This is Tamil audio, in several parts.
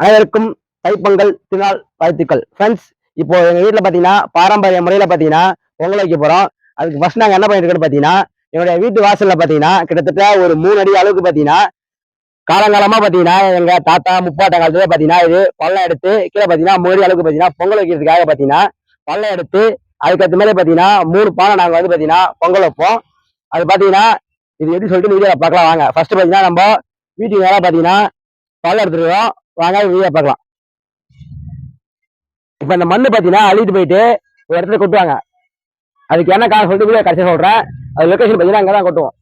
அனைவருக்கும் தைப்பொங்கல் திருநாள் வாழ்த்துக்கள். ஃப்ரெண்ட்ஸ் இப்போ எங்கள் வீட்டில் பார்த்தீங்கன்னா பாரம்பரிய முறையில் பார்த்தீங்கன்னா பொங்கல் வைக்க போகிறோம் அதுக்கு ஃபர்ஸ்ட் நாங்கள் என்ன பண்ணிட்டு பார்த்தீங்கன்னா என்னுடைய வீட்டு வாசலில் பார்த்தீங்கன்னா கிட்டத்தட்ட ஒரு மூணு அடி அளவுக்கு பார்த்தீங்கன்னா காலங்காலமாக பார்த்தீங்கன்னா எங்கள் தாத்தா முப்பாட்ட காலத்துல பார்த்தீங்கன்னா இது பள்ளம் எடுத்து கீழே பார்த்தீங்கன்னா மூணு அடி அளவுக்கு பார்த்தீங்கன்னா பொங்கல் வைக்கிறதுக்காக பார்த்தீங்கன்னா பள்ளம் எடுத்து அதுக்கடுத்த மாதிரி பார்த்தீங்கன்னா மூணு பானை நாங்கள் வந்து பார்த்தீங்கன்னா பொங்கல் வைப்போம். அது பார்த்தீங்கன்னா இது எப்படி சொல்லிட்டு வீடியோவில் பார்க்கலாம். வாங்க. ஃபர்ஸ்ட் பார்த்தீங்கன்னா நம்ம வீட்டுக்கு வேலை பார்த்தீங்கன்னா பள்ளம் எடுத்துருக்கோம் வாங்க வீடியோ பார்க்கலாம். இப்போ இந்த மண் பார்த்தீங்கன்னா அழுகிட்டு போயிட்டு ஒரு இடத்துல கொட்டுவாங்க. அதுக்கு என்ன காரணம் சொல்லிட்டு வீடியோ கடைசியாக சொல்கிறேன் அது லொக்கேஷன் பார்த்தீங்கன்னா அங்கே தான் கொட்டுவோம்.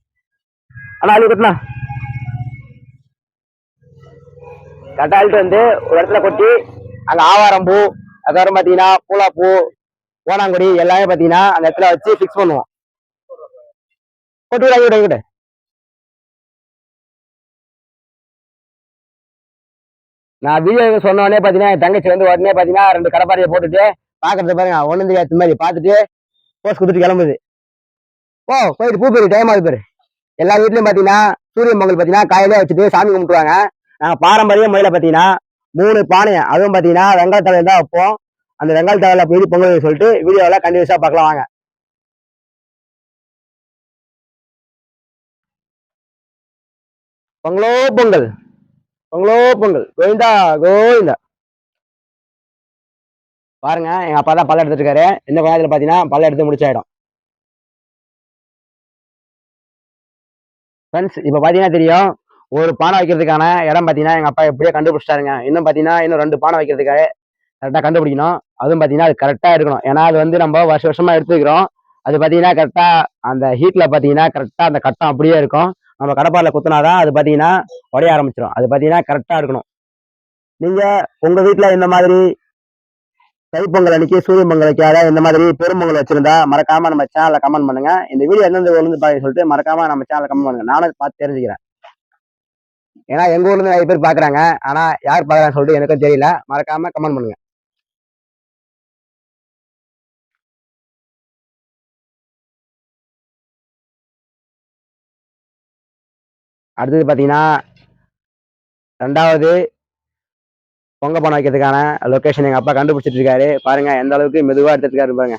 ஆனால் அள்ளி கொட்டினா கரெக்டாக அழுகிட்டு வந்து ஒரு இடத்துல கொட்டி அங்கே ஆவாரம் பூ அதுக்கப்புறம் பார்த்தீங்கன்னா பூலாப்பூ ஓனாங்குடி எல்லாமே பார்த்தீங்கன்னா அந்த இடத்துல வச்சு ஃபிக்ஸ் பண்ணுவோம். கொட்டு விட விட நான் வீடியோ சொன்ன உடனே பார்த்தீங்கன்னா என் தங்கச்சி வந்து உடனே பார்த்தீங்கன்னா ரெண்டு கடப்பாறையை போட்டுட்டு பார்க்கறது பாருங்க ஒன்னு ஏத்த மாதிரி பார்த்துட்டு போஸ் கொடுத்துட்டு கிளம்புது. ஓ போயிட்டு பூ பேரு டைம் ஆகுது பேரு. எல்லா வீட்லையும் பார்த்தீங்கன்னா சூரியன் பொங்கல் பார்த்தீங்கன்னா காலையிலே வச்சுட்டு சாமி கும்பிட்டுவாங்க. நாங்கள் பாரம்பரிய முறையில் பார்த்தீங்கன்னா மூணு பானையை அதுவும் பார்த்தீங்கன்னா வெங்காய தலையில் தான் வைப்போம். அந்த வெங்காய தலையில் போய் பொங்கல் சொல்லிட்டு வீடியோவில் கண்டினியூஸாக பார்க்கலாம் வாங்க. பொங்கலோ பொங்கல். பொங்கலோ பொங்கல் கோவிந்தா கோவிந்தா. பாருங்க எங்க அப்பா தான் பல்ல எடுத்துட்டு இருக்காரு இந்த கொஞ்ச பாத்தீங்கன்னா பல்ல எடுத்து முடிச்சாயிடும். ஃப்ரெண்ட்ஸ் இப்போ பார்த்தீங்கன்னா தெரியும் ஒரு பானை வைக்கிறதுக்கான இடம் பார்த்தீங்கன்னா எங்கள் அப்பா எப்படியோ கண்டுபிடிச்சிட்டாருங்க. இன்னும் பார்த்தீங்கன்னா இன்னும் ரெண்டு பானை வைக்கிறதுக்காக கரெக்டாக கண்டுபிடிக்கணும். அதுவும் பார்த்தீங்கன்னா அது கரெக்டாக இருக்கணும். ஏன்னா அது வந்து நம்ம வருஷ வருஷமாக எடுத்துக்கிறோம். அது பார்த்தீங்கன்னா கரெக்டாக அந்த ஹீட்டில் பார்த்தீங்கன்னா கரெக்டாக அந்த கட்டம் அப்படியே இருக்கும். நம்ம கடப்பாரில் குத்துனாதான் அது பார்த்தீங்கன்னா உடைய ஆரம்பிச்சிடும் அது பார்த்தீங்கன்னா கரெக்டாக இருக்கணும் நீங்கள் உங்கள் வீட்டில் இந்த மாதிரி தைப்பொங்கல் அன்னைக்கு சூரிய பொங்கல் வைக்காத இந்த மாதிரி பெரும்பொங்கல் வச்சிருந்தா மறக்காம நம்ம சேனலில் கமெண்ட் பண்ணுங்க. இந்த வீடியோ எந்தெந்த ஊர்லேருந்து பாருங்க சொல்லிட்டு மறக்காம நம்ம சேனலில் கமெண்ட் பண்ணுங்க. நானும் பார்த்து தெரிஞ்சுக்கிறேன். ஏன்னா எங்க ஊர்ல இருந்து நிறைய பேர் பாக்குறாங்க. ஆனா யார் பாக்குறான்னு சொல்லிட்டு எனக்கும் தெரியல. மறக்காம கமெண்ட் பண்ணுங்க. அடுத்தது பார்த்தீங்கன்னா ரெண்டாவது பொங்க பணம் வைக்கிறதுக்கான லொக்கேஷன் எங்கள் அப்பா கண்டுபிடிச்சிட்டு இருக்காரு பாருங்க எந்த அளவுக்கு மெதுவாக எடுத்துட்டு இருக்காரு பாருங்க.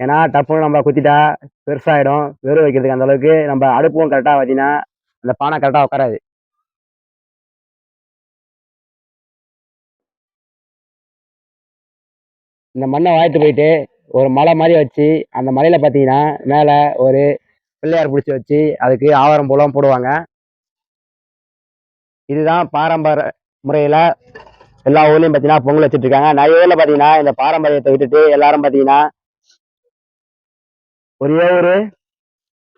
ஏன்னா டப்புன்னு நம்ம குத்திட்டா பெருசாகிடும் வெறும் வைக்கிறதுக்கு அந்த அளவுக்கு நம்ம அடுப்பும் கரெக்டாக பார்த்தீங்கன்னா அந்த பானை கரெக்டாக உட்காராது இந்த மண்ணை வாய்த்து போயிட்டு ஒரு மலை மாதிரி வச்சு அந்த மலையில் பார்த்தீங்கன்னா மேலே ஒரு பிள்ளையார் பிடிச்சி வச்சு அதுக்கு ஆவாரம் பூலாம் போடுவாங்க. இதுதான் பாரம்பரிய முறையில் எல்லா ஊர்லேயும் பார்த்தீங்கன்னா பொங்கல் வச்சுட்டு இருக்காங்க நிறைய ஊரில் பார்த்தீங்கன்னா இந்த பாரம்பரியத்தை விட்டுட்டு எல்லாரும் பார்த்தீங்கன்னா ஒரே ஒரு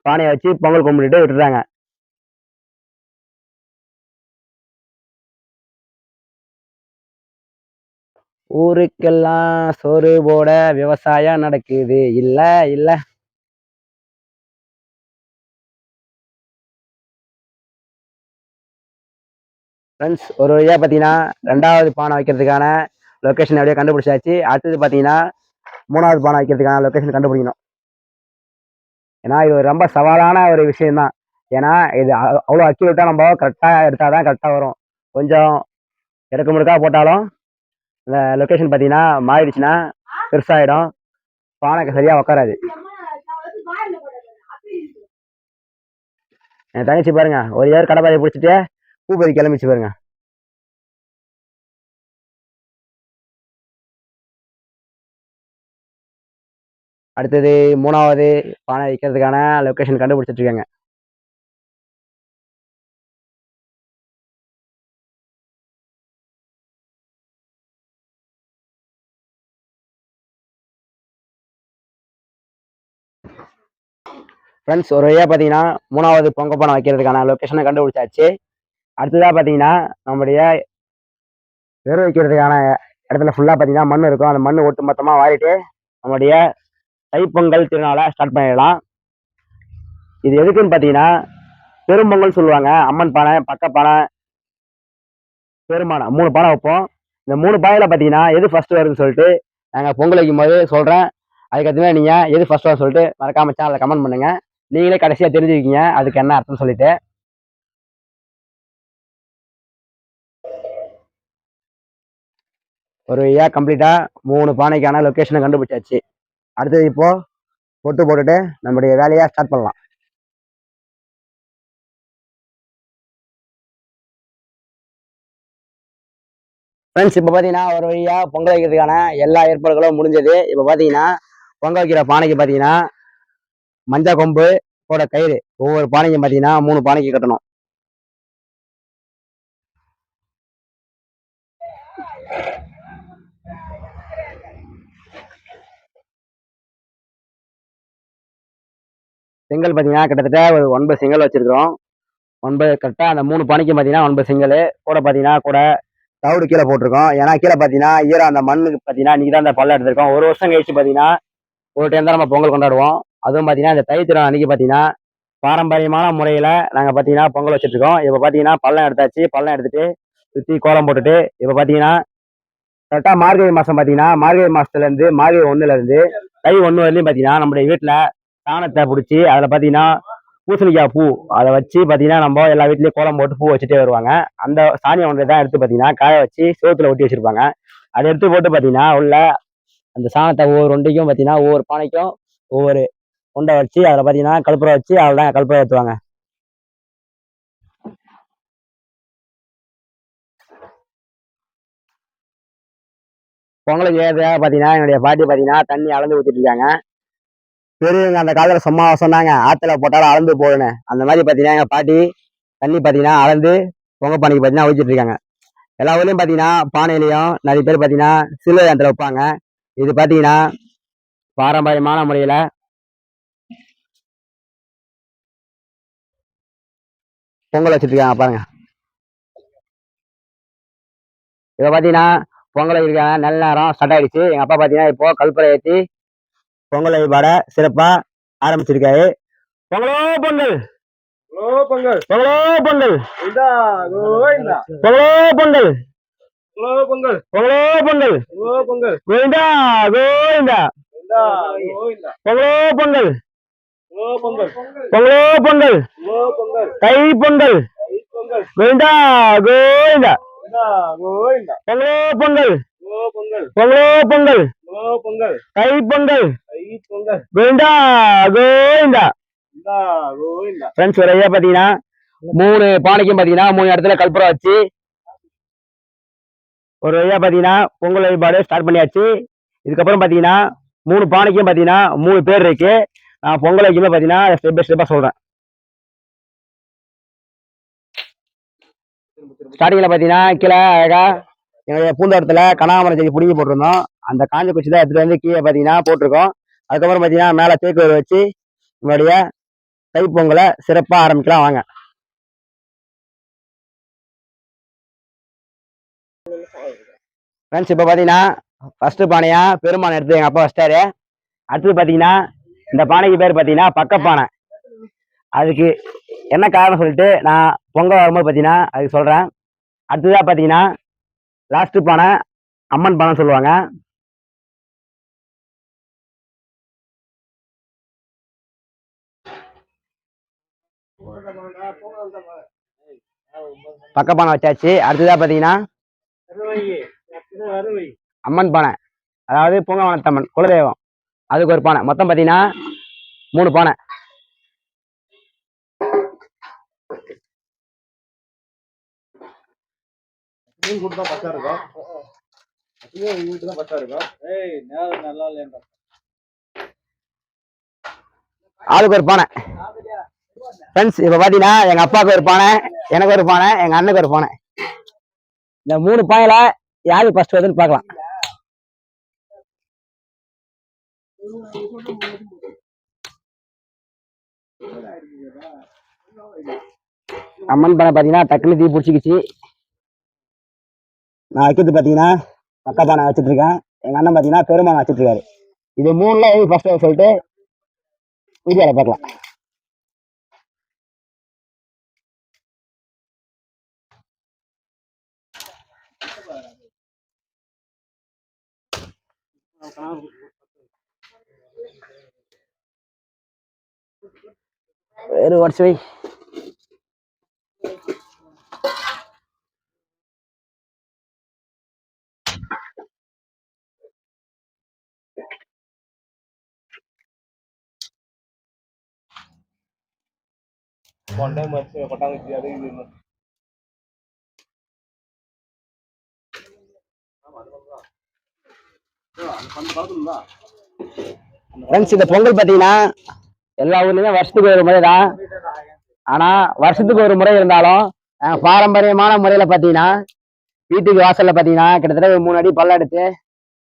பானையை வச்சு பொங்கல் கும்பிட்டுட்டு விட்டுறாங்க. ஊருக்கெல்லாம் சோறு போட விவசாயம் நடக்குது. இல்லை இல்லை. ஃப்ரெண்ட்ஸ் ஒரு வழியாக பார்த்தீங்கன்னா ரெண்டாவது பானை வைக்கிறதுக்கான லொக்கேஷன் அப்படியே கண்டுபிடிச்சாச்சு. அடுத்தது பார்த்தீங்கன்னா மூணாவது பானை வைக்கிறதுக்கான லொக்கேஷன் கண்டுபிடிக்கணும். ஏன்னா இது ரொம்ப சவாலான ஒரு விஷயம்தான். ஏன்னா இது அவ்வளோ அக்யூரேட்டாக நம்ம கரெக்டாக எடுத்தால் தான் கரெக்டாக வரும். கொஞ்சம் எடுக்க முடுக்கா போட்டாலும் இந்த லொக்கேஷன் பார்த்தீங்கன்னா மாறிடுச்சுன்னா பெருசாகிடும் பானைக்கு சரியாக உட்காராது என் தங்கச்சி பாருங்க ஒரு ஏர் கடைப்பாதையை பிடிச்சிட்டு பூபதி கிளம்பிச்சு பாருங்க. அடுத்தது மூணாவது பானை வைக்கிறதுக்கான லொக்கேஷன் கண்டுபிடிச்சிட்டு இருக்காங்க. ஃப்ரெண்ட்ஸ் ஒரு வழியாக பார்த்தீங்கன்னா மூணாவது பொங்க பானை வைக்கிறதுக்கான லொக்கேஷனை கண்டுபிடிச்சாச்சு. அடுத்ததாக பார்த்தீங்கன்னா நம்முடைய வெறு வைக்கிறதுக்கான இடத்துல ஃபுல்லாக பார்த்தீங்கன்னா மண் இருக்கும். அந்த மண் ஒட்டு மொத்தமாக வாரிட்டு நம்முடைய தைப்பொங்கல் திருநாளை ஸ்டார்ட் பண்ணிடலாம். இது எதுக்குன்னு பார்த்தீங்கன்னா பெரும்பொங்கல் சொல்லுவாங்க. அம்மன் பானை பக்க பானை பெருமானை மூணு பானை வைப்போம். இந்த மூணு பானையில் பார்த்தீங்கன்னா எது ஃபஸ்ட்டு வருதுன்னு சொல்லிட்டு நாங்கள் பொங்கல் வைக்கும் போது சொல்கிறேன் அதுக்கப்புறமே நீங்கள் எது ஃபர்ஸ்ட் வரும்னு சொல்லிட்டு மறக்காம சேனலில் கமெண்ட் பண்ணுங்கள் நீங்களே கடைசியாக தெரிஞ்சுக்கிங்க அதுக்கு என்ன அர்த்தம்னு சொல்லிட்டு. ஒரு வழியாக கம்ப்ளீட்டாக மூணு பானைக்கான லொக்கேஷனை கண்டுபிடிச்சாச்சு. அடுத்தது இப்போது பொட்டு போட்டுட்டு நம்முடைய வேலையை ஸ்டார்ட் பண்ணலாம். ஃப்ரெண்ட்ஸ் இப்போ பார்த்தீங்கன்னா ஒரு வழியாக பொங்கல் வைக்கிறதுக்கான எல்லா ஏற்பாடுகளும் முடிஞ்சது. இப்போ பார்த்தீங்கன்னா பொங்கல் வைக்கிற பானைக்கு பார்த்தீங்கன்னா மஞ்சள் கொம்பு போட கயிறு ஒவ்வொரு பானைக்கும் பார்த்தீங்கன்னா மூணு பானைக்கு கட்டணும். செங்கல் பார்த்தீங்கன்னா கிட்டத்தட்ட ஒரு ஒன்பது செங்கல் வச்சிருக்கிறோம். ஒன்பது கரெக்டாக அந்த மூணு பணிக்கு பார்த்தீங்கன்னா ஒன்பது செங்கல் கூட பார்த்தீங்கன்னா கூட தவிடு கீழே போட்டிருக்கோம். ஏன்னா கீழே பார்த்தீங்கன்னா ஈரம் அந்த மண்ணுக்கு பார்த்தீங்கன்னா இன்னைக்கு தான் அந்த பள்ளம் எடுத்திருக்கோம். ஒரு வருஷம் கழிச்சு பார்த்தீங்கன்னா ஒரு டைம் தான் நம்ம பொங்கல் கொண்டாடுவோம். அதுவும் பார்த்தீங்கன்னா இந்த தைத்திரம் அன்றைக்கி அன்னைக்கு பார்த்தீங்கன்னா பாரம்பரியமான முறையில் நாங்கள் பார்த்தீங்கன்னா பொங்கல் வச்சுருக்கோம். இப்போ பார்த்தீங்கன்னா பள்ளம் எடுத்தாச்சு. பள்ளம் எடுத்துகிட்டு சுற்றி கோலம் போட்டுட்டு இப்போ பார்த்தீங்கன்னா கரெக்டாக மார்கழி மாதம் பார்த்தீங்கன்னா மார்கழி மாதத்துலேருந்து மார்கழி ஒன்றுலேருந்து தை ஒன்று வரலையும் பார்த்தீங்கன்னா நம்முடைய வீட்டில் சாணத்தை பிடிச்சி அதில் பார்த்தீங்கன்னா பூசணிக்காய் பூ அதை வச்சு பார்த்தீங்கன்னா நம்ம எல்லா வீட்லேயும் கோலம் போட்டு பூ வச்சுட்டே வருவாங்க. அந்த சாணியை ஒன்றை தான் எடுத்து பார்த்தீங்கன்னா காய வச்சு சோத்துல ஒட்டி வச்சுருப்பாங்க. அதை எடுத்து போட்டு பார்த்தீங்கன்னா உள்ள அந்த சாணத்தை ஒவ்வொரு ஒண்டைக்கும் பார்த்தீங்கன்னா ஒவ்வொரு பானைக்கும் ஒவ்வொரு உண்டை வச்சு அதில் பார்த்தீங்கன்னா கல்புரம் வச்சு அதில் தான் கல்புரம் ஏற்றுவாங்க பொங்கலுக்கு ஏற்ற பார்த்தீங்கன்னா என்னுடைய பாட்டி பார்த்தீங்கன்னா தண்ணி அளந்து ஊற்றிட்டு இருக்காங்க. பெரியவங்க அந்த காலத்தில் சும்மா சொன்னாங்க. ஆற்றுல போட்டாலும் அளந்து போடுனேன். அந்த மாதிரி பார்த்தீங்கன்னா எங்கள் பாட்டி தண்ணி பார்த்தீங்கன்னா அளந்து பொங்க பானைக்கு பார்த்தீங்கன்னா ஊற்றிட்டு இருக்காங்க. எல்லா ஊர்லேயும் பார்த்தீங்கன்னா பானையிலையும் நிறைய பேர் பார்த்தீங்கன்னா சிலுவை அந்த வைப்பாங்க. இது பார்த்தீங்கன்னா பாரம்பரியமான முறையில் பொங்கல் வச்சுட்டு இருக்காங்க பாருங்க. இப்போ பார்த்தீங்கன்னா பொங்கல் வச்சிருக்காங்க. நல்ல நேரம் ஸ்டார்ட் ஆயிடுச்சு. எங்கள் அப்பா பார்த்தீங்கன்னா இப்போ கல்புரை ஏற்றி பொங்கல் வழிபாட சிறப்பா ஆரம்பிச்சிருக்காரு பொங்கலோ பொங்கல் பொங்கல் பொங்கலோ பொங்கல் பொங்கலோ பொங்கல் பொங்கல் பொங்கலோ பொங்கல் ஹலோ பொங்கல் கோவிந்தா கோவிந்தா பொங்கலோ பொங்கல் பொங்கல் பொங்கலோ பொங்கல் ஹலோ பொங்கல் தை பொங்கல் கோவிந்தா கோவிந்தா பொங்கலோ. பொங்கல். பொங்கல் பொங்கலோ. பொங்கல். ஹலோ பொங்கல். பொங்கல். பொங்கல் கோவிந்தா. ஃப்ரெண்ட்ஸ் ஒரு ஐயா பார்த்தீங்கன்னா மூணு பானைக்கும் பார்த்தீங்கன்னா மூணு இடத்துல கல்புரம் வச்சு ஒரு ஐயா பார்த்தீங்கன்னா பொங்கல் வழிபாடு ஸ்டார்ட் பண்ணியாச்சு. இதுக்கப்புறம் பார்த்தீங்கன்னா மூணு பானைக்கும் பார்த்தீங்கன்னா மூணு பேர் இருக்கு. நான் பொங்கல் வைக்கும்போது பார்த்தீங்கன்னா ஸ்டெப் பை ஸ்டெப்பாக சொல்கிறேன் ஸ்டார்டிங்கில் பார்த்தீங்கன்னா கீழே அழகா எங்களுடைய பூந்தோட்டத்தில் கனகாமரம் செடி பிடுங்கி போட்டிருந்தோம். அந்த காஞ்ச குச்சி தான் எடுத்துகிட்டு வந்து கீழே பார்த்தீங்கன்னா போட்டிருக்கோம். அதுக்கப்புறம் பார்த்தீங்கன்னா மேலே தேக்கு வச்சு நம்மளுடைய தைப்பொங்கலை சிறப்பாக ஆரம்பிக்கலாம் வாங்க. ஃப்ரெண்ட்ஸ் இப்போ பார்த்தீங்கன்னா ஃபஸ்ட்டு பானையாக பெருமானை எடுத்து எங்கள் அப்பா வச்சிட்டாரு. அடுத்தது பார்த்தீங்கன்னா இந்த பானைக்கு பேர் பார்த்தீங்கன்னா பக்கப்பானை. அதுக்கு என்ன காரணம் சொல்லிட்டு நான் பொங்கல் வரும்போது பார்த்தீங்கன்னா அதுக்கு சொல்கிறேன் அடுத்ததாக பார்த்தீங்கன்னா லாஸ்ட்டு பானை அம்மன் பானை சொல்லுவாங்க. பக்கப்பானை வச்சாச்சு. அடுத்ததாக பார்த்தீங்கன்னா அம்மன் பானை. அதாவது பூங்கவனத்தம்மன் குலதெய்வம். அதுக்கு ஒரு பானை. மொத்தம் பார்த்தீங்கன்னா மூணு பானை. மீன் கூட்டு தான் பச்சா இருக்கும் மீன் கூட்டு தான் பச்சா இருக்கும் ஏய் நேரம் நல்லா இல்லையா ஆளுக்கு ஒரு பானை. ஃப்ரெண்ட்ஸ் இப்போ பார்த்தீங்கன்னா எங்கள் அப்பாவுக்கு ஒரு பானை எனக்கு ஒரு பானை எங்கள் அண்ணனுக்கு ஒரு பானை. இந்த மூணு பானையில யாரு ஃபர்ஸ்ட் வருதுன்னு பார்க்கலாம். அம்மன் பானை பார்த்தீங்கன்னா டக்குனு தீ பிடிச்சிக்கிச்சு. நான் வைக்கிறது பார்த்தீங்கன்னா பக்கா நான் வச்சுட்ருக்கேன். எங்கள் அண்ணன் பார்த்தீங்கன்னா பெருமானை வச்சுட்ருக்காரு. இது மூணில் எது ஃபர்ஸ்ட் சொல்லிட்டு வீடியோவில் பார்க்கலாம். வேறு உடச்சு வை. போன டைம் கொட்டாங்குச்சி அது இது ஃப்ரெண்ட்ஸ் இந்த பொங்கல் பார்த்தீங்கன்னா எல்லா ஊர்லேயுமே வருஷத்துக்கு ஒரு முறை தான். ஆனால் வருஷத்துக்கு ஒரு முறை இருந்தாலும் பாரம்பரியமான முறையில் பார்த்தீங்கன்னா வீட்டுக்கு வாசலில் பார்த்தீங்கன்னா கிட்டத்தட்ட மூணு அடி பல்ல எடுத்து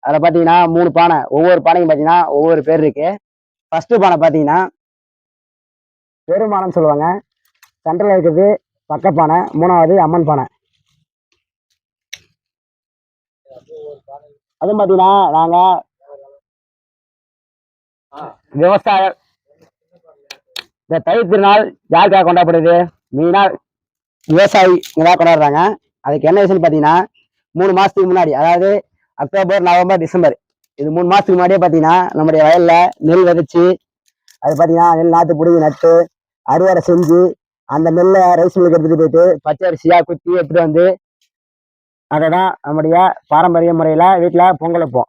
அதில் பார்த்தீங்கன்னா மூணு பானை ஒவ்வொரு பானையும் பார்த்தீங்கன்னா ஒவ்வொரு பேர் இருக்குது ஃபஸ்ட்டு பானை பார்த்தீங்கன்னா பெருமானம் சொல்லுவாங்க. சென்டரில் இருக்கிறது பக்கப்பானை மூணாவது அம்மன் பானை. அதுவும் பார்த்தீங்கன்னா நாங்கள் விவசாய இந்த தை திருநாள் யாருக்காக கொண்டாடப்படுது? மெயினாக விவசாயிகளாக கொண்டாடுறாங்க. அதுக்கு என்ன விஷயம்னு பார்த்தீங்கன்னா மூணு மாதத்துக்கு முன்னாடி அதாவது அக்டோபர் நவம்பர் டிசம்பர் இது மூணு மாதத்துக்கு முன்னாடியே பார்த்தீங்கன்னா நம்முடைய வயலில் நெல் விதைச்சு அது பார்த்தீங்கன்னா நெல் நாற்று பிடிங்கி நட்டு அறுவடை செஞ்சு அந்த நெல்லை ரைஸ் மில்லுக்கு எடுத்துகிட்டு போயிட்டு பச்சை அரிசியாக குத்தி எடுத்துகிட்டு வந்து அதை தான் நம்முடைய பாரம்பரிய முறையில் வீட்டில் பொங்கல் வைப்போம்.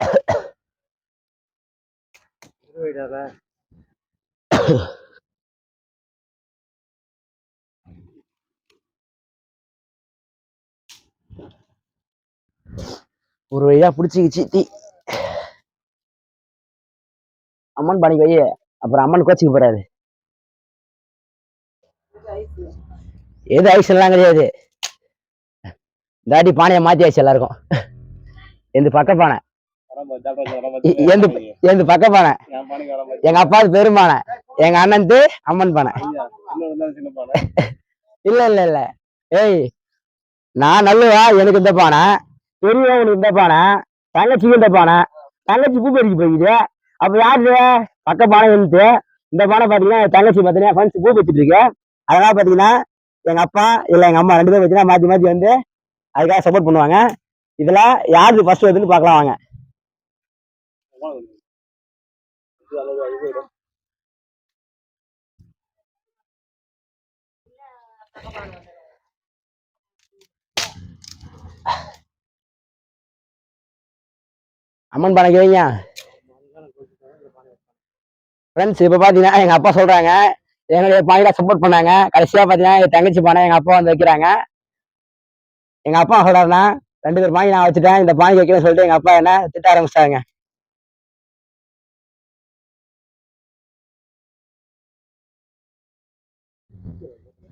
ஒரு வழியாக பிடிச்சிக்கிச்சு. தீ அம்மன் பாணிக்கு வையே அப்புறம் அம்மன் கோச்சிக்கு போறாரு. எது ஐஸ் எல்லாம் கிடையாது. தாட்டி பானையை மாத்தி ஆச்சு எல்லாருக்கும். எந்த பக்க பானை. எந்த எந்த பக்க பானை. எங்க அப்பாவுக்கு பெரும்பானை எங்க அண்ணன் அம்மன் பானை பானை. இல்ல இல்ல இல்ல. ஏய் நான் நல்லுவா? எனக்கு இந்த பானை. பெரியவனுக்கு இந்த பானை தங்கச்சிக்கு இந்த பானை தங்கச்சி பூ பறிக்க போயிடுது அப்போ யாரு பக்க பானை எழுத்து இந்த பானை பார்த்தீங்கன்னா என் தங்கச்சி பார்த்தீங்கன்னா ஃபன்ஸ் பூ வச்சுட்டு இருக்கு. அதெல்லாம் பார்த்தீங்கன்னா எங்கள் அப்பா இல்லை எங்கள் அம்மா ரெண்டு பேரும் பாத்தீங்கன்னா மாற்றி மாற்றி வந்து அதுக்காக சப்போர்ட் பண்ணுவாங்க. இதெல்லாம் யாருக்கு ஃபர்ஸ்ட் வருதுன்னு பார்க்கலாம் வாங்க. இது அது இது. அம்மன் பானை வைங்க ஃப்ரெண்ட்ஸ் இப்போ பார்த்தீங்கன்னா எங்கள் அப்பா சொல்கிறாங்க என்னுடைய பானையில் சப்போர்ட் பண்ணாங்க. கடைசியாக பார்த்தீங்கன்னா என் தங்கச்சி பானை எங்கள் அப்பா வந்து வைக்கிறாங்க. எங்கள் அப்பா சொல்கிறாருன்னா ரெண்டு பேர் பானை நான் வச்சுட்டேன் இந்த பானை வைக்கிறேன்னு சொல்லிட்டு எங்கள் அப்பா என்ன திட்ட ஆரம்பிச்சிட்டாங்க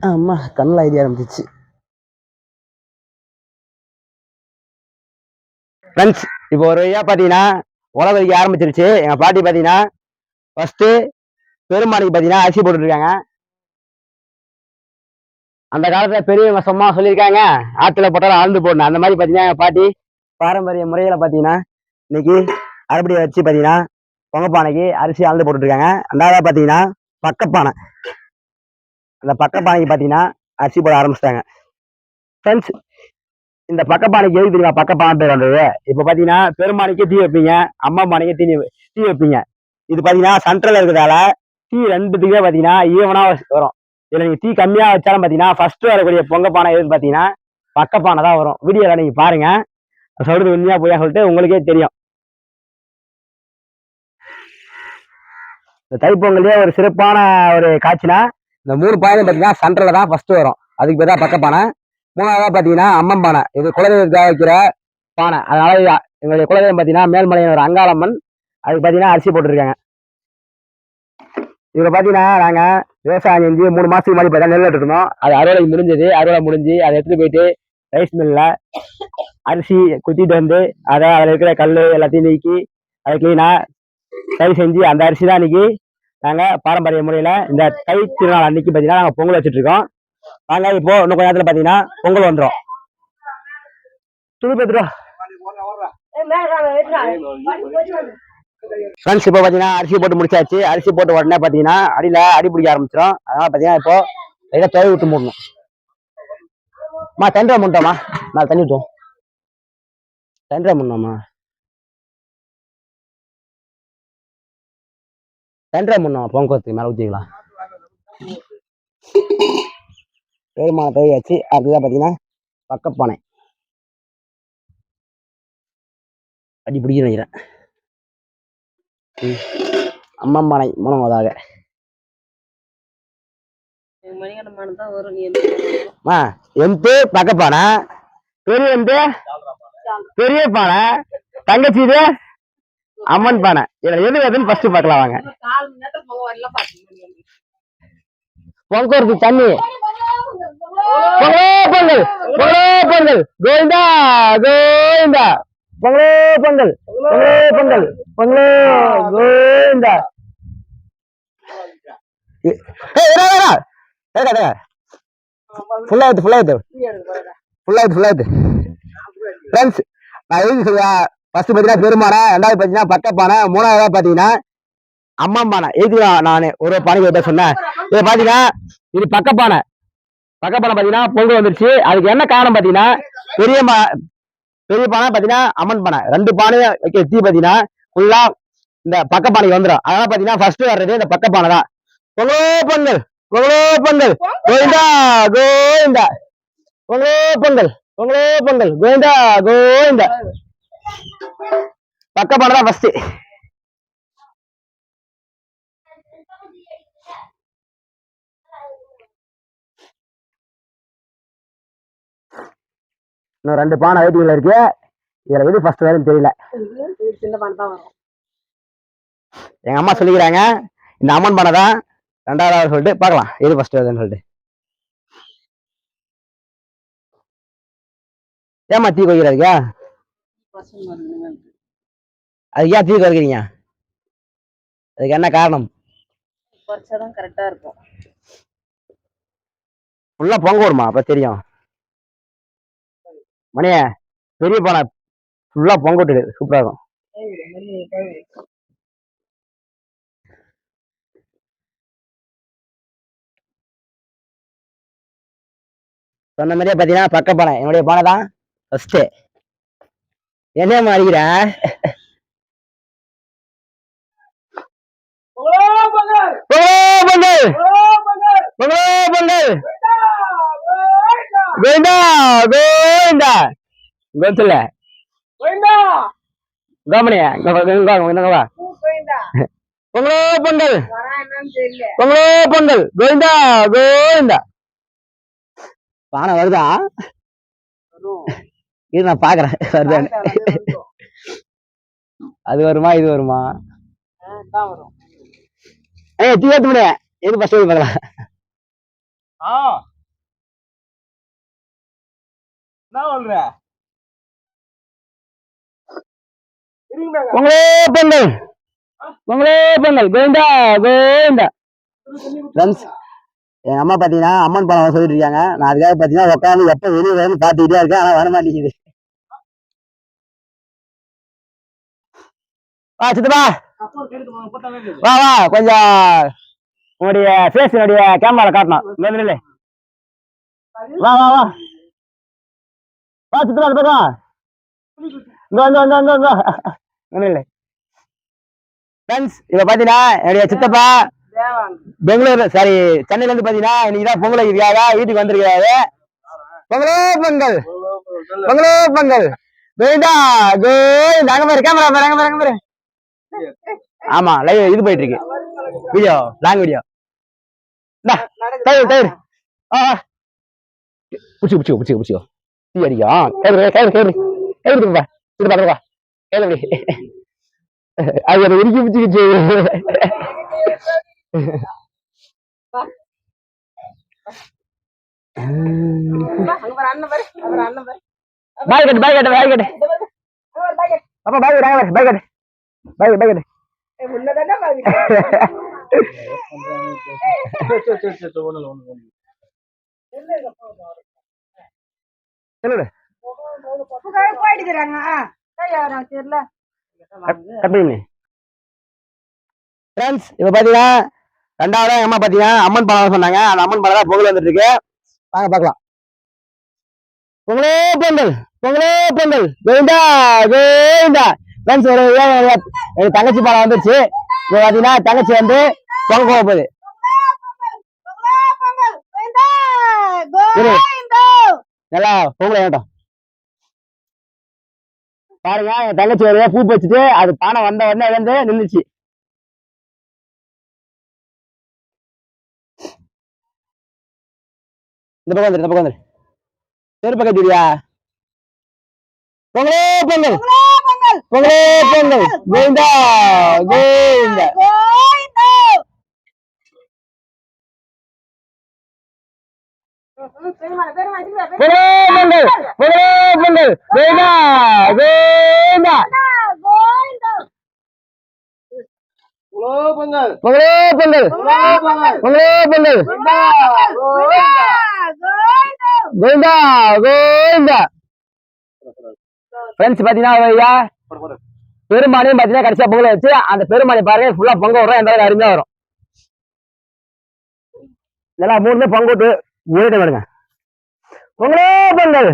அம்மா கண்ணில் ஐடியா ஆரம்பிச்சிச்சு. ஃப்ரெண்ட்ஸ் இப்போ ஒரு வழியாக பார்த்தீங்கன்னா உழவு வைக்க ஆரம்பிச்சிருச்சு. எங்கள் பாட்டி பார்த்தீங்கன்னா ஃபஸ்ட்டு பெருமாளுக்கு பார்த்தீங்கன்னா அரிசி போட்டுருக்காங்க அந்த காலத்தில் பெரியவங்க சும்மா சொல்லியிருக்காங்க ஆற்றுல போட்டாலும் ஆழ்ந்து போடணும். அந்த மாதிரி பார்த்தீங்கன்னா எங்கள் பாட்டி பாரம்பரிய முறையில் பார்த்தீங்கன்னா இன்னைக்கு அறுபடி வச்சு பார்த்தீங்கன்னா பொங்கப்பானைக்கு அரிசி ஆழ்ந்து போட்டுட்ருக்காங்க. அந்த பார்த்தீங்கன்னா பக்கப்பானை. அந்த பக்கப்பானைக்கு பார்த்தீங்கன்னா அரிசி போட ஆரம்பிச்சிட்டாங்க. ஃப்ரெண்ட்ஸ் இந்த பக்கப்பானைக்கு எதுக்கு தெரியுமா? பக்கப்பானை பேர் வந்தது. இப்போ பார்த்தீங்கன்னா பெருமானைக்கு டீ வைப்பீங்க அம்மா பானைக்கு டீ டீ வைப்பீங்க. இது பார்த்தீங்கன்னா சென்ட்ரல் இருக்கிறதால டீ ரெண்டுத்துக்கே பார்த்தீங்கன்னா ஈவனாக வரும். இதில் நீங்கள் டீ கம்மியாக வச்சாலும் பார்த்தீங்கன்னா ஃபர்ஸ்ட் வரக்கூடிய பொங்கப்பானை எதுன்னு பார்த்தீங்கன்னா பக்கப்பானை தான் வரும். வீடியோவில் நீங்கள் பாருங்கள் சொல்கிறது உண்மையாக போய் போயா சொல்லிட்டு உங்களுக்கே தெரியும். இந்த தைப்பொங்கலே ஒரு சிறப்பான ஒரு காட்சினா இந்த மூணு பாயிலும் பார்த்தீங்கன்னா சென்ட்ரலில் தான் ஃபர்ஸ்ட் வரும். அதுக்கு பேர் தான் பக்கப்பானை. மூணாவதாக பார்த்தீங்கன்னா அம்மன் பானை இது குலதெய்வத்துக்காக வைக்கிற பானை. அதனால எங்களுடைய குலதெய்வம் பார்த்தீங்கன்னா மேல்மலையினர் ஒரு அங்காளம்மன் அதுக்கு பார்த்தீங்கன்னா அரிசி போட்டிருக்காங்க. இதில் பார்த்தீங்கன்னா நாங்கள் விவசாயம் செஞ்சு மூணு மாதத்துக்கு முன்னாடி பார்த்தா நெல் நட்டுருந்தோம் அது அறுவடை முடிஞ்சது. அறுவடை முடிஞ்சு அதை எடுத்துகிட்டு போயிட்டு ரைஸ் மில்லில் அரிசி குத்திட்டு வந்து அதை அதில் இருக்கிற கல் எல்லாத்தையும் நீக்கி அதை க்ளீனாக சரி செஞ்சு அந்த அரிசி தான் அன்றைக்கி நாங்கள் பாரம்பரிய முறையில் இந்த தை திருநாள் அன்னைக்கு பார்த்தீங்கன்னா நாங்கள் பொங்கல் வச்சுட்ருக்கோம் நாங்கள் இப்போ இன்னும் கொஞ்ச நேரத்தில் பார்த்தீங்கன்னா பொங்கல் வந்துடும் துணி பத்து ஃப்ரெண்ட்ஸ் இப்போ பார்த்தீங்கன்னா அரிசி போட்டு முடிச்சாச்சு. அரிசி போட்டு உடனே பார்த்தீங்கன்னா அடியில் அடி பிடிக்க ஆரம்பிச்சிடும் அதனால பார்த்தீங்கன்னா இப்போ லைட்டாக துவை விட்டு மூடணும். மா தண்ணி முட்டோமா நான் தண்ணி விட்டோம் தண்ணி முன்னோமா தண்ணி முன்னோம் பொங்கத்துக்கு மேலே ஊற்றிக்கலாம் பெருமான துவையாச்சு அதுதான் பார்த்தீங்கன்னா பக்கப்பானை அடி பிடிக்க நினைக்கிறேன். அம்மம்மானை மூணாவதாக. எம்பு பக்க பானை பெரிய எம்பு பெரிய பானை. தங்கச்சி இது? அம்மன் பானை. இதுல எது எதுன்னு ஃபர்ஸ்ட் பார்க்கலாம் வாங்க. பொங்கல் தண்ணி. பொங்கல் பொங்கல் பொங்கல் பொங்கல். கோவிந்தா கோவிந்தா. பொங்கலோ பொங்கல் பொங்கல் பொங்கல் பொங்கல் கோவிந்தா. ஃபுல்லா எடுத்து ஃபுல்லா எடுத்து ஃபுல்லா எடுத்து ஃபுல்லா எடுத்து ஃப்ரெண்ட்ஸ் நான் எழுதி சொல்லுவேன் ஃபர்ஸ்ட் பார்த்தீங்கன்னா பெருமானை ரெண்டாவது பார்த்தீங்கன்னா பக்கப்பானை மூணாவது பார்த்தீங்கன்னா அம்மா பானை எதுக்கு நான்? ஒரு பானை கிட்ட சொன்னேன். இது பார்த்தீங்கன்னா இது பக்கப்பானை. பக்கப்பானை பார்த்தீங்கன்னா பொங்கல் வந்துருச்சு. அதுக்கு என்ன காரணம் பார்த்தீங்கன்னா பெரிய பெரிய பானை பார்த்தீங்கன்னா அம்மன் பானை. ரெண்டு பானையும் வைக்க தீ பார்த்தீங்கன்னா ஃபுல்லா இந்த பக்கப்பானைக்கு வந்துடும் அதனால பார்த்தீங்கன்னா ஃபர்ஸ்ட் வர்றது இந்த பக்கப்பானை தான். பொங்கலோ பொங்கல். பொங்கலோ பொங்கல். கோவிந்தா கோவிந்தா. பொங்கலோ பொங்கல். பொங்கலோ பொங்கல். கோவிந்தா கோவிந்தா. பக்கப்பானை தான் ஃபர்ஸ்ட் இன்னும் ரெண்டு பானை வெயிட்டிங்ல இருக்கு. இதுல எது ஃபர்ஸ்ட் வேணும்னு தெரியல. வரும். எங்க அம்மா சொல்லிக்கிறாங்க இந்த அம்மன் பானை தான் ரெண்டாவது சொல்லிட்டு பார்க்கலாம். எது ஃபர்ஸ்ட் வருதுன்னு சொல்லிட்டு. ஏமா தீ வருதுங்க அதுக்கு? ஏன் தீ வைக்கிறீங்க அதுக்கு என்ன காரணம்? குறைச்சாதான் கரெக்டா இருக்கும். ஃபுல்லா பொங்க விடுமா அப்ப தெரியும். மணியே பெரிய பானை ஃபுல்லா பொங்க விட்டுடு சூப்பரா இருக்கும். சொன்ன மாதிரியே பாத்தீங்கன்னா பக்க பானை. என்னுடைய பானை தான் ஃபர்ஸ்ட் என்ன மாறிக்கிற பொங்கலோ பொங்கல்! பொங்கலோ பொங்கல்! கோவிந்தா கோவிந்தா கோத்துல கோமணியா வா. பொங்கலோ பொங்கல். பொங்கலோ பொங்கல். கோவிந்தா கோவிந்தா பானை வருதா? இது நான் பாக்குறேன். வருதான்னு அது வருமா. இது வருமா? ஏய் தீ ஏத்து முடியாது எது ஃபர்ஸ்ட் பார்க்கலாம் ஆ. என்ன சொல்ற? பொங்கலோ பொங்கல். பொங்கலோ பொங்கல். கோவிந்தா கோவிந்தா. ஃப்ரெண்ட்ஸ் என் அம்மா பாத்தீங்கன்னா அம்மன் படம் சொல்லிட்டு இருக்காங்க. நான் அதுக்காக பாத்தீங்கன்னா உட்காந்து எப்ப வெளியே வரும்னு பாத்துக்கிட்டே இருக்கேன். ஆனா வர மாட்டேங்குது வா சித்தப்பா. வா வா. கொஞ்சம் உன்னுடைய ஃபேஸ் என்னுடைய கேமரா காட்டணும். வா வா வா. வா சித்தப்பா இந்த பக்கம். இங்க வந்து வந்து வந்து வந்து. நில்லு ஃப்ரெண்ட்ஸ் இப்ப பாத்தீங்கன்னா என்னுடைய சித்தப்பா பெங்களூர் சாரி சென்னையில இருந்து பாத்தீங்கன்னா இன்னைக்கு தான் பொங்கல் வைக்கிறாங்க வீட்டுக்கு வந்திருக்காரு பொங்கலோ பொங்கல். பொங்கலோ பொங்கல். கோவிந்தா கோவிந்தா அங்க பாரு கேமரா பாரு அங்க பாரு பாரு. ஆமா லைவ் இது போயிட்டு இருக்கு வீடியோ லாங் வீடியோ தயிர் தயிர். ஆ புடிச்சு புடிச்சு புடிச்சு புடிச்சு டீ அடிக்கும் கயிறு கயிறு கயிறு கொடுப்பா இது கயிறு அப்படி அது எனக்கு இறுக்கி பிடிச்சிக்கிச்சு. பாய் கட்டு பாய் கட்டு பாய் கட்டு. அவர் பாக்கெட் அப்பா பாய் கட்டு பாய் கட்டு பாய் பாய் கட்டு. முன்னதானே பாக்கெட் சரி தெரியல. கட் பண்ணி ஃப்ரெண்ட்ஸ் இப்போ பார்த்தீங்கன்னா ரெண்டாவது அம்மா பார்த்தீங்கன்னா அம்மன் பழம் சொன்னாங்க. அந்த அம்மன் பழம் தான் பொங்கல் வந்துட்டு இருக்கு வாங்க பார்க்கலாம் பொங்கலே பொங்கல் பொங்கலே பொங்கல். கோவிந்தா கோவிந்தா. ஃப்ரெண்ட்ஸ் ஒரு ஒரு தங்கச்சி பழம் வந்துருச்சு. இப்போ பார்த்தீங்கன்னா தங்கச்சி வந்து பொங்க போக போகுது. நல்லா பொங்கல் வேட்டும் பாருங்க என் தங்கச்சி ஒரு பூ வச்சுட்டு அது பானை வந்த உடனே வந்து நின்றுச்சு இந்த பக்கம் வந்துரு இந்த பக்கம் வந்துரு. செருப்பு கட்டிடுயா பொங்கலே பொங்கல். பொங்கலே பொங்கல். கோவிந்தா. கோவிந்தா. பொங்கலே பொங்கல் பொங்கலே பொங்கல் பொங்கல் பொங்கலே பொங்கல் பொங்கலே பொங்கல் கோவிந்தா கோவிந்தா ஃப்ரெண்ட்ஸ் பாத்தீங்கன்னா ஐயா. பெருமானையும் பாத்தீங்கன்னா கடைசியா பொங்கல் வச்சு அந்த பெருமானை பாருங்க ஃபுல்லா பொங்க வரும் எந்த அளவுக்கு அருமையா வரும். நல்லா மூணுமே பொங்க ஊரிட்ட பாருங்க. பொங்கலே பொங்கல்.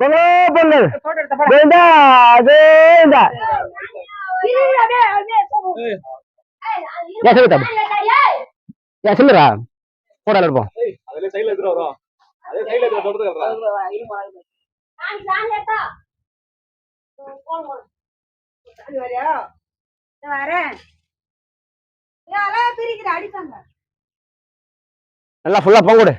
பொங்கலே பொங்கல். சொல்லு தம்பி ஏன் சொல்லுடா போடா இருப்போம் அதே வரேன் பிரிக்கிற அடிப்பாங்க. நல்லா ஃபுல்லா பொங்க விடு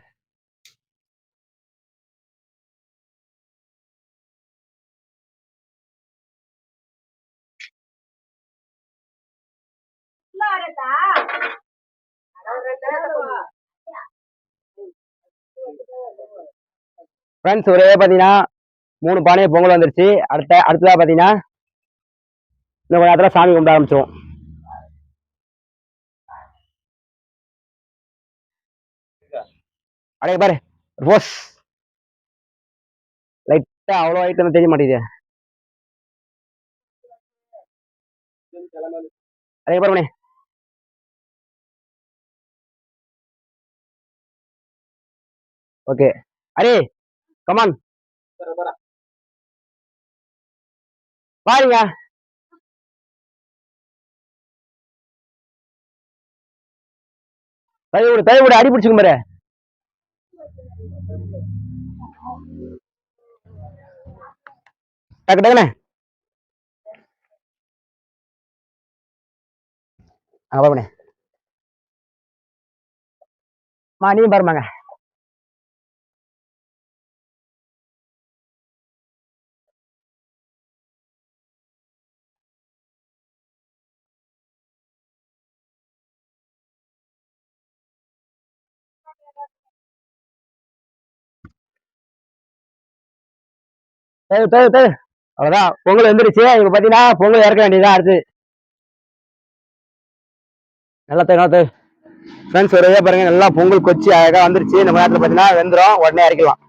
ஃப்ரெண்ட்ஸ் ஒரே பாத்தீங்கன்னா மூணு பானையை பொங்கல் வந்துருச்சு. அடுத்த அடுத்ததா பாத்தீங்கன்னா இன்னும் கொஞ்ச நேரத்துல சாமி கும்பிட ஆரம்பிச்சிருவோம். அடைய பாரு. ரோஸ். லைட்டா அவ்வளோ ஐட்டம் தெரிய மாட்டேங்குது. அடைய பாருங்க ஓகே. அரே கமான் பாருங்க. தயவு விடு தயவு அடி பிடிச்சுக்கும் பாரு. டக்கு டக்குனே அங்க பாருங்க மா நீயும் பாருமாங்க தேவை தேவை தேவை அவ்வளோதான் பொங்கல் வந்துருச்சு. இப்போ பார்த்தீங்கன்னா பொங்கல் இறக்க வேண்டியதான் அடுத்து. நல்லா தேவை நல்லா தேவை ஃப்ரெண்ட்ஸ் பாருங்க. நல்லா பொங்கல் கொச்சி அழகாக வந்துருச்சு. நம்ம நேரத்தில் பார்த்தீங்கன்னா வெந்துரும். உடனே இறக்கலாம்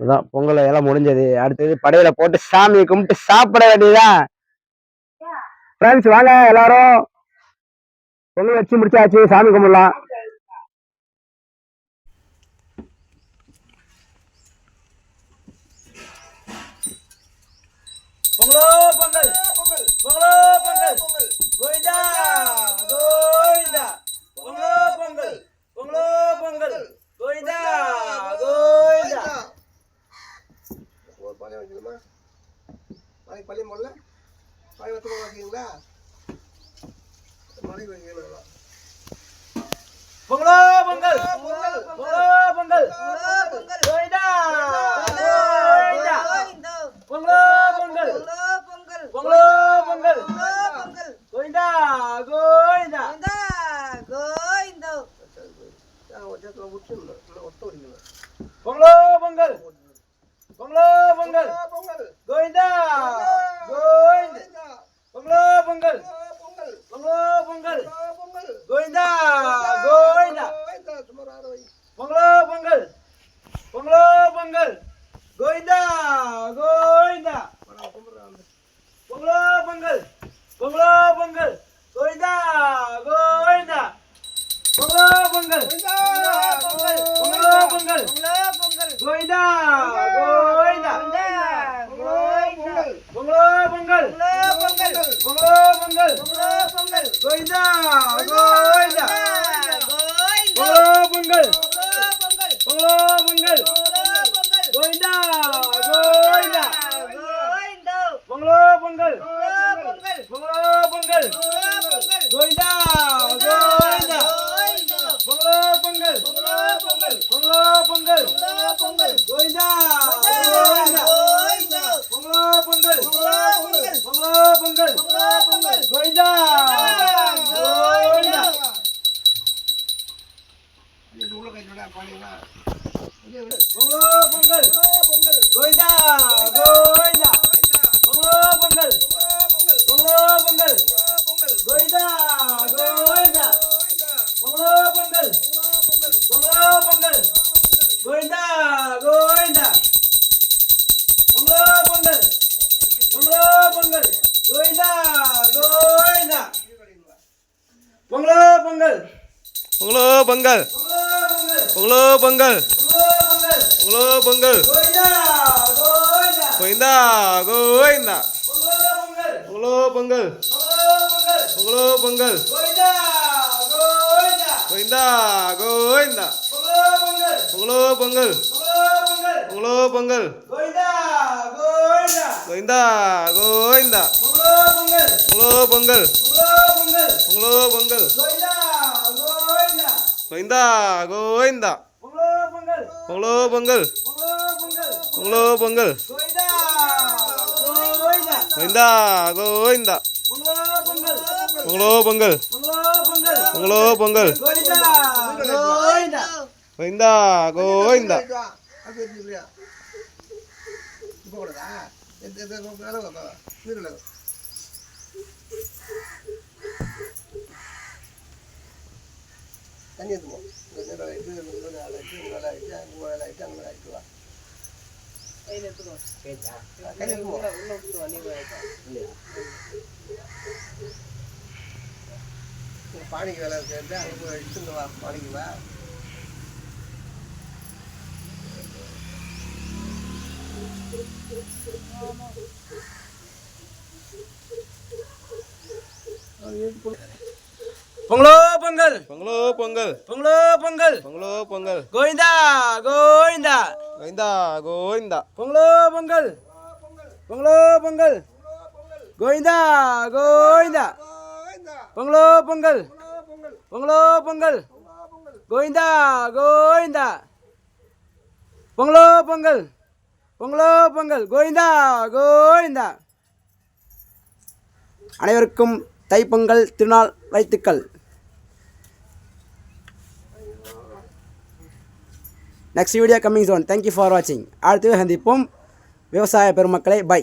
அதான் பொங்கல் எல்லாம் முடிஞ்சது. அடுத்தது படையில போட்டு சாமியை கும்பிட்டு சாப்பிட வேண்டியதுதான். ஃப்ரெண்ட்ஸ் வாங்க எல்லாரும். பொங்கல் வச்சு முடிச்சாச்சு? சாமி கும்பிடலாம். பொங்கலோ பொங்கல். பொங்கல் பொங்கலோ. பொங்கல் பொங்கல் கோவிந்தா. இது உள்ள கை விட பாடிங்களா பொங்கலோ பொங்கல் கோவிந்தா கோவிந்தா பொங்கலோ பொங்கல் பொங்கலோ பொங்கல் கோவிந்தா கோவிந்தா பொங்கலோ பொங்கல் பொங்கலோ பொங்கல் கோவிந்தா கோவிந்தா பொங்கலோ பொங்கல் பொங்கலோ பொங்கல் கோவிந்தா கோவிந்தா பொங்கலோ பொங்கல் பொங்கலோ பொங்கல் பொங்கலோ பொங்கல் பொங்கலோ பொங்கல் பொங்கலோ பொங்கல் கோவிந்தா கோவிந்தா கோவிந்தா கோவிந்தா பொங்கலோ பொங்கல் பொங்கலோ பொங்கல் பொங்கலோ பொங்கல் பொங்கலோ கோவிந்தா பொங்கல் கோவிந்தா கோவிந்தா பொங்கலோ கோவிந்தா பொங்கல் பொங்கலோ பொங்கல் பொங்கலோ கோவிந்தா பொங்கலோ பொங்கல் பொங்கலோ பொங்கல் பொங்கலோ பொங்கல் கோவிந்தா பொங்கலோ பொங்கல் பொங்கலோ பொங்கல் பொங்கலோ கோவிந்தா இப்போ கூடதா எது எது வேலை வீரில் தண்ணி எடுத்துவோம் இந்த வேலை ஆகிட்டு இந்த வேலை ஆகிட்டு இந்த வேலை ஆகிட்டு அங்கே வேலை ஆகிட்டு அங்கே வேலை ஆகிட்டு வா கையில் எடுத்துவோம் பானிக்கு வேலை இருக்கு அங்கே போய் எடுத்துட்டு வா பானிக்கு வா பொங்கலோ பொங்கல் பொங்கலோ பொங்கல் பொங்கலோ பொங்கல் பொங்கலோ பொங்கல் கோவிந்தா கோவிந்தா கோவிந்தா கோவிந்தா பொங்கலோ பொங்கல் பொங்கலோ பொங்கல் கோவிந்தா கோவிந்தா பொங்கலோ பொங்கல் பொங்கலோ பொங்கல் கோவிந்தா கோவிந்தா பொங்கலோ பொங்கல் பொங்கலோ பொங்கல் கோவிந்தா கோவிந்தா அனைவருக்கும் தைப்பொங்கல் திருநாள் வாழ்த்துக்கள் next video coming soon thank you for வாட்சிங் அடுத்து சந்திப்போம். விவசாய பெருமக்களை பை